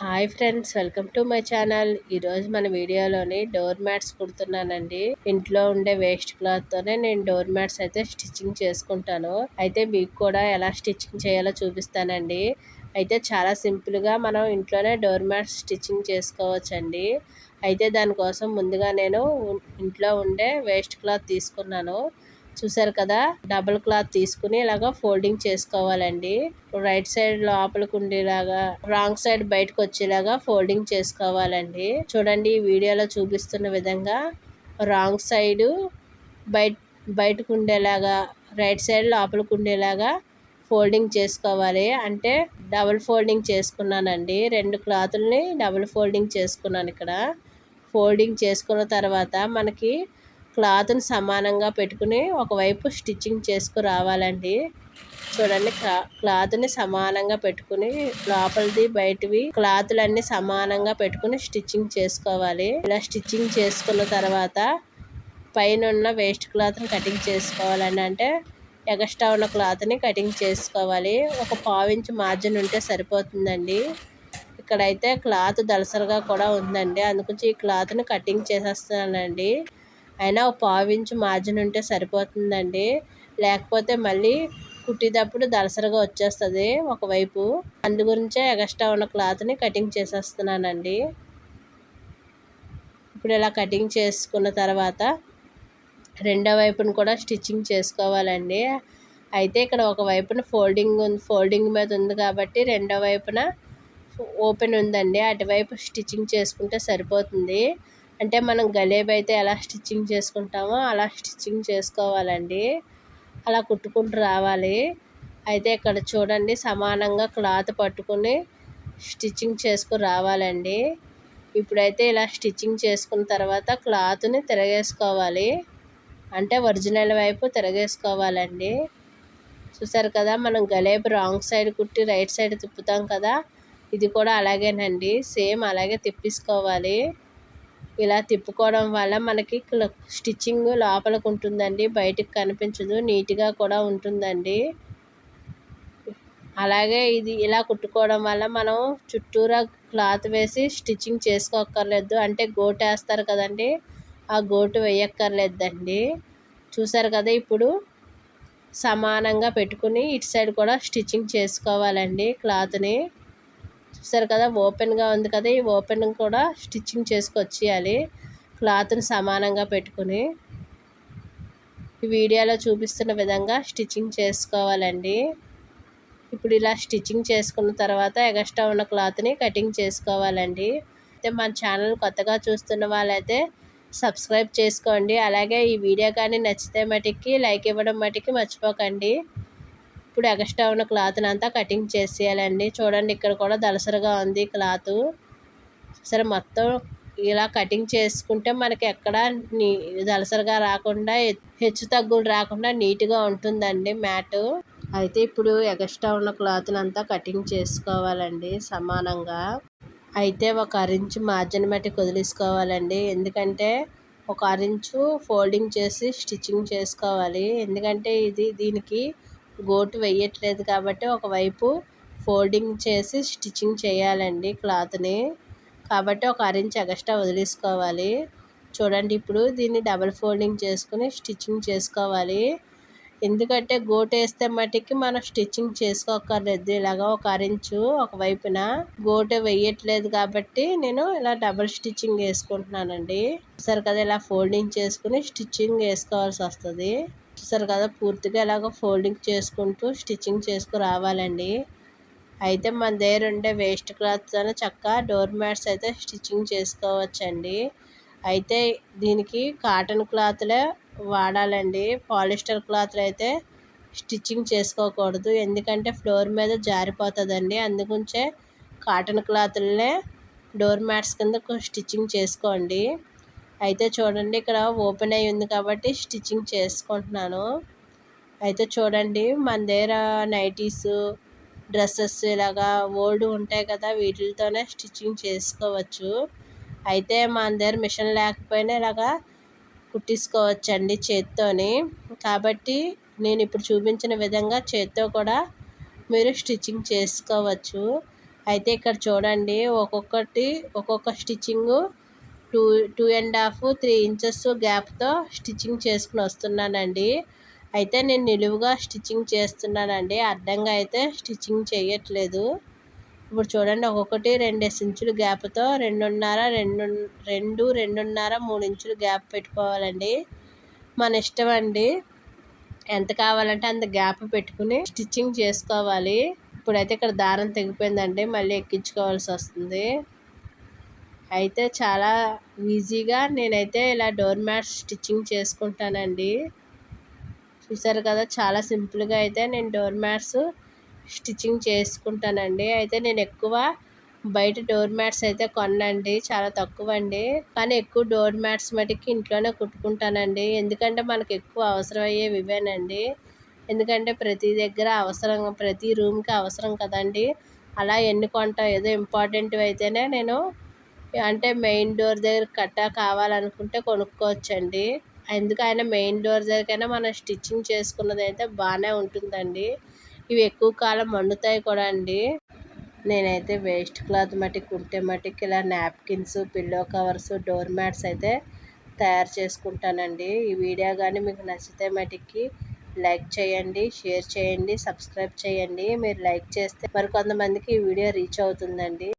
Hi friends welcome to my channel. ఈరోజు మన వీడియోలోని డోర్ మ్యాట్స్ కుడుతున్నానండి. ఇంట్లో ఉండే వేస్ట్ క్లాత్తోనే నేను డోర్ మ్యాట్స్ అయితే స్టిచ్చింగ్ చేసుకుంటాను. అయితే మీకు కూడా ఎలా స్టిచ్చింగ్ చేయాలో చూపిస్తానండి. అయితే చాలా సింపుల్గా మనం ఇంట్లోనే డోర్ మ్యాట్స్ స్టిచ్చింగ్ చేసుకోవచ్చండి. అయితే దానికోసం ముందుగా నేను ఇంట్లో ఉండే వేస్ట్ క్లాత్ తీసుకున్నాను. చూసారు కదా? డబుల్ క్లాత్ తీసుకుని ఇలాగా ఫోల్డింగ్ చేసుకోవాలండి. రైట్ సైడ్ లోపలికి ఉండేలాగా రాంగ్ సైడ్ బయటకు వచ్చేలాగా ఫోల్డింగ్ చేసుకోవాలండి. చూడండి ఈ వీడియోలో చూపిస్తున్న విధంగా రాంగ్ సైడ్ బయట బయటకు ఉండేలాగా రైట్ సైడ్ లోపలికి ఉండేలాగా ఫోల్డింగ్ చేసుకోవాలి. అంటే డబుల్ ఫోల్డింగ్ చేసుకున్నానండి. రెండు క్లాతుల్ని డబుల్ ఫోల్డింగ్ చేసుకున్నాను ఇక్కడ. ఫోల్డింగ్ చేసుకున్న తర్వాత మనకి క్లాత్ని సమానంగా పెట్టుకుని ఒకవైపు స్టిచ్చింగ్ చేసుకు రావాలండి. చూడండి క్లాత్ని సమానంగా పెట్టుకుని లోపలిది బయటవి క్లాత్లన్నీ సమానంగా పెట్టుకుని స్టిచ్చింగ్ చేసుకోవాలి. ఇలా స్టిచ్చింగ్ చేసుకున్న తర్వాత పైన ఉన్న వేస్ట్ క్లాత్ని కటింగ్ చేసుకోవాలని అంటే ఎగస్ట్రా ఉన్న క్లాత్ని కటింగ్ చేసుకోవాలి. ఒక పావించి మార్జిన్ ఉంటే సరిపోతుందండి. ఇక్కడైతే క్లాత్ దలసరిగా కూడా ఉందండి. అందుకొచ్చి ఈ క్లాత్ని కటింగ్ చేసేస్తున్నానండి అయినా ఒక పావించు మార్జిన్ ఉంటే సరిపోతుందండి. లేకపోతే మళ్ళీ కుట్టేటప్పుడు దలసరిగా వచ్చేస్తుంది ఒకవైపు. అందు గురించే ఎగస్ట్రా ఉన్న క్లాత్ని కటింగ్ చేసేస్తున్నానండి. ఇప్పుడు ఇలా కటింగ్ చేసుకున్న తర్వాత రెండో వైపును కూడా స్టిచ్చింగ్ చేసుకోవాలండి. అయితే ఇక్కడ ఒక వైపున ఫోల్డింగ్ ఉంది ఫోల్డింగ్ మీద ఉంది కాబట్టి రెండో వైపున ఓపెన్ ఉందండి. అటువైపు స్టిచ్చింగ్ చేసుకుంటే సరిపోతుంది. అంటే మనం గలేబ్ అయితే ఎలా స్టిచ్చింగ్ చేసుకుంటామో అలా స్టిచ్చింగ్ చేసుకోవాలండి. అలా కుట్టుకుంటూ రావాలి. అయితే ఇక్కడ చూడండి సమానంగా క్లాత్ పట్టుకుని స్టిచ్చింగ్ చేసుకుని రావాలండి. ఇప్పుడైతే ఇలా స్టిచ్చింగ్ చేసుకున్న తర్వాత క్లాత్ని తిరగేసుకోవాలి. అంటే ఒరిజినల్ వైపు తిరగేసుకోవాలండి. చూసారు కదా మనం గలేబ్ రాంగ్ సైడ్ కుట్టి రైట్ సైడ్ తిప్పుతాం కదా ఇది కూడా అలాగేనండి. సేమ్ అలాగే తిప్పేసుకోవాలి. ఇలా తిప్పుకోవడం వల్ల మనకి స్టిచ్చింగ్ లోపలికి ఉంటుందండి బయటకు కనిపించదు. నీట్గా కూడా ఉంటుందండి. అలాగే ఇది ఇలా కుట్టుకోవడం వల్ల మనం చుట్టూరా క్లాత్ వేసి స్టిచ్చింగ్ చేసుకోక్కర్లేదు. అంటే గోటు వేస్తారు కదండి. ఆ గోటు వేయక్కర్లేదండి. చూసారు కదా ఇప్పుడు సమానంగా పెట్టుకుని ఇటు సైడ్ కూడా స్టిచ్చింగ్ చేసుకోవాలండి క్లాత్ని. చూసారు కదా ఓపెన్గా ఉంది కదా ఈ ఓపెన్ కూడా స్టిచ్చింగ్ చేసుకొచ్చేయాలి క్లాత్ని సమానంగా పెట్టుకుని. ఈ వీడియోలో చూపిస్తున్న విధంగా స్టిచ్చింగ్ చేసుకోవాలండి. ఇప్పుడు ఇలా స్టిచ్చింగ్ చేసుకున్న తర్వాత ఎగస్ట్రా ఉన్న క్లాత్ని కటింగ్ చేసుకోవాలండి. అయితే మన ఛానల్ కొత్తగా చూస్తున్న వాళ్ళైతే సబ్స్క్రైబ్ చేసుకోండి. అలాగే ఈ వీడియో కానీ నచ్చితే మటుకి లైక్ ఇవ్వడం మటుకి మర్చిపోకండి. ఇప్పుడు ఎక్స్ట్రా ఉన్న క్లాత్ని అంతా కటింగ్ చేసేయాలండి. చూడండి ఇక్కడ కూడా దలసరగా ఉంది క్లాత్. సరే మొత్తం ఇలా కటింగ్ చేసుకుంటే మనకి ఎక్కడ నీ దలసరగా రాకుండా హెచ్చు తగ్గులు రాకుండా నీట్గా ఉంటుందండి మ్యాట్. అయితే ఇప్పుడు ఎక్స్ట్రా ఉన్న క్లాత్ని అంతా కటింగ్ చేసుకోవాలండి సమానంగా. అయితే ఒక అరించు మార్జిన్ మట్టి వదిలేసుకోవాలండి ఎందుకంటే ఒక అరించు ఫోల్డింగ్ చేసి స్టిచ్చింగ్ చేసుకోవాలి. ఎందుకంటే ఇది దీనికి గోటు వేయట్లేదు కాబట్టి ఒకవైపు ఫోల్డింగ్ చేసి స్టిచ్చింగ్ చేయాలండి క్లాత్ని. కాబట్టి ఒక అరించ్ ఎగస్ట్రా వదిలేసుకోవాలి. చూడండి ఇప్పుడు దీన్ని డబల్ ఫోల్డింగ్ చేసుకుని స్టిచ్చింగ్ చేసుకోవాలి. ఎందుకంటే గోటు వేస్తే మటుకి మనం స్టిచ్చింగ్ చేసుకోకర్లేదు ఇలాగ ఒక అరించు ఒకవైపున గోటు వేయట్లేదు కాబట్టి నేను ఇలా డబల్ స్టిచ్చింగ్ వేసుకుంటున్నానండి. సరే కదా ఇలా ఫోల్డింగ్ చేసుకుని స్టిచ్చింగ్ వేసుకోవాల్సి వస్తుంది. చూసారు కదా పూర్తిగా ఇలాగ ఫోల్డింగ్ చేసుకుంటూ స్టిచ్చింగ్ చేసుకు రావాలండి. అయితే మన దగ్గర ఉండే వేస్ట్ క్లాత్తో చక్కగా డోర్ మ్యాట్స్ అయితే స్టిచ్చింగ్ చేసుకోవచ్చండి. అయితే దీనికి కాటన్ క్లాత్లే వాడాలండి. పాలిస్టర్ క్లాత్లు అయితే స్టిచ్చింగ్ చేసుకోకూడదు. ఎందుకంటే ఫ్లోర్ మీద జారిపోతుందండి. అందుగుంచే కాటన్ క్లాత్లనే డోర్ మ్యాట్స్ కింద స్టిచ్చింగ్ చేసుకోండి. అయితే చూడండి ఇక్కడ ఓపెన్ అయ్యి ఉంది కాబట్టి స్టిచ్చింగ్ చేసుకుంటున్నాను. అయితే చూడండి మన దగ్గర నైటీస్ డ్రెస్సెస్ ఇలాగా ఓల్డ్ ఉంటాయి కదా వీటితోనే స్టిచ్చింగ్ చేసుకోవచ్చు. అయితే మన దగ్గర మిషన్ లేకపోయినా ఇలాగా కుట్టించుకోవచ్చండి చేత్తోని. కాబట్టి నేను ఇప్పుడు చూపించిన విధంగా చేత్తో కూడా మీరు స్టిచ్చింగ్ చేసుకోవచ్చు. అయితే ఇక్కడ చూడండి ఒక్కొక్కటి ఒక్కొక్క stitching two two and half three inches గ్యాప్తో stitching చేసుకుని వస్తున్నానండి. అయితే నేను నిలువుగా స్టిచ్చింగ్ చేస్తున్నానండి. అడ్డంగా అయితే స్టిచ్చింగ్ చేయట్లేదు. ఇప్పుడు చూడండి ఒక్కొక్కటి రెండు ఇంచులు గ్యాప్తో రెండున్నర రెండు రెండు రెండున్నర మూడు ఇంచులు గ్యాప్ పెట్టుకోవాలండి. మన ఇష్టం అండి. ఎంత కావాలంటే అంత గ్యాప్ పెట్టుకుని స్టిచ్చింగ్ చేసుకోవాలి. ఇప్పుడైతే ఇక్కడ దారం తెగిపోయిందండి. మళ్ళీ ఎక్కించుకోవాల్సి వస్తుంది. అయితే చాలా ఈజీగా నేనైతే ఇలా డోర్ మ్యాట్ స్టిచ్చింగ్ చేసుకుంటానండి. చూసారు కదా చాలా సింపుల్గా అయితే నేను డోర్ మ్యాట్స్ స్టిచ్చింగ్ చేసుకుంటానండి. అయితే నేను ఎక్కువ బయట డోర్ మ్యాట్స్ అయితే కొనండి చాలా తక్కువ అండి కానీ ఎక్కువ డోర్ మ్యాట్స్ మటుకి ఇంట్లోనే కుట్టుకుంటానండి. ఎందుకంటే మనకు ఎక్కువ అవసరం అయ్యేవి ఇవేనండి ఎందుకంటే ప్రతి దగ్గర అవసరం ప్రతి రూమ్కి అవసరం కదండి. అలా ఎన్ని కొంటా ఏదో ఇంపార్టెంట్ అయితేనే నేను అంటే మెయిన్ డోర్ దగ్గర కట్ట కావాలనుకుంటే కొనుక్కోవచ్చండి. ఎందుకైనా మెయిన్ డోర్ దగ్గరైనా మనం స్టిచ్చింగ్ చేసుకున్నది అయితే బాగానే ఉంటుందండి. ఇవి ఎక్కువ కాలం మండుతాయి కూడా అండి. నేనైతే వేస్ట్ క్లాత్ మటుకు ఉంటే మటుకు ఇలా napkins pillow covers door mats అయితే తయారు చేసుకుంటానండి. ఈ వీడియో కానీ మీకు నచ్చితే మటుకి లైక్ చేయండి షేర్ చేయండి సబ్స్క్రైబ్ చేయండి. మీరు లైక్ చేస్తే మరి కొంతమందికి ఈ వీడియో రీచ్ అవుతుందండి.